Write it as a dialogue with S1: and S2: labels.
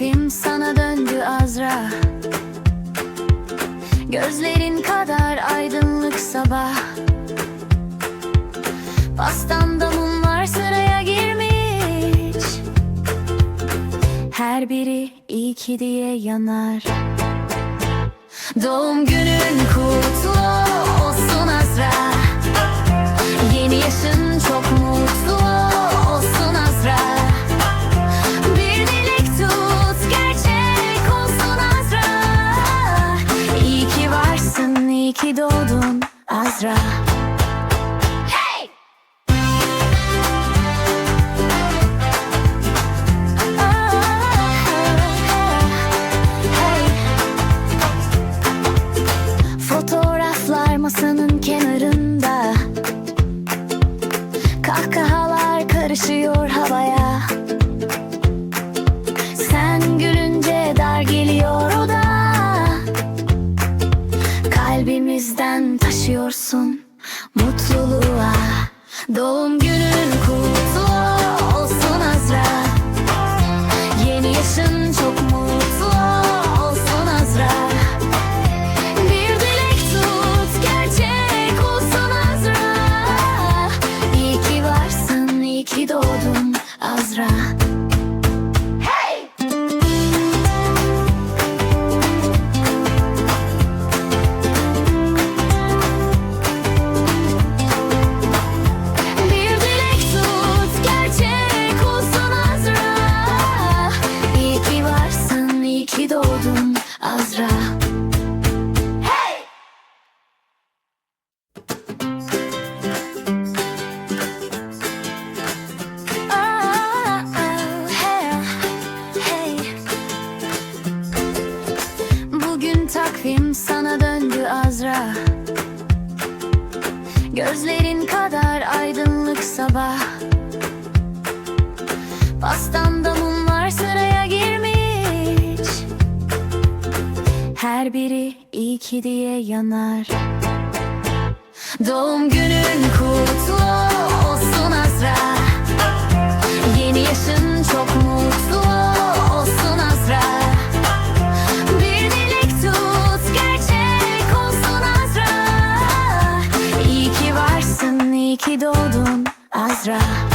S1: Rahim sana döndü Azra. Gözlerin kadar aydınlık sabah. Pastanda mumlar sıraya girmiş. Her biri iyi ki diye yanar. Doğum günün kutlu ki doğdun Azra Hey! Hey! Fotoğraflar masanın kenarında Kahkahalar karışıyor mutluluğa Doğum günün kutlu olsun Azra. Yeni yaşın doğdun Azra. Hey. Bugün takvim sana döndü Azra. Gözlerin kadar aydınlık sabah Her biri iki diye yanar. Doğum günün kutlu olsun Azra. Yeni yaşın çok mutlu olsun Azra. Bir dilek tut gerçek olsun Azra. İyi ki varsın iyi ki doğdun Azra.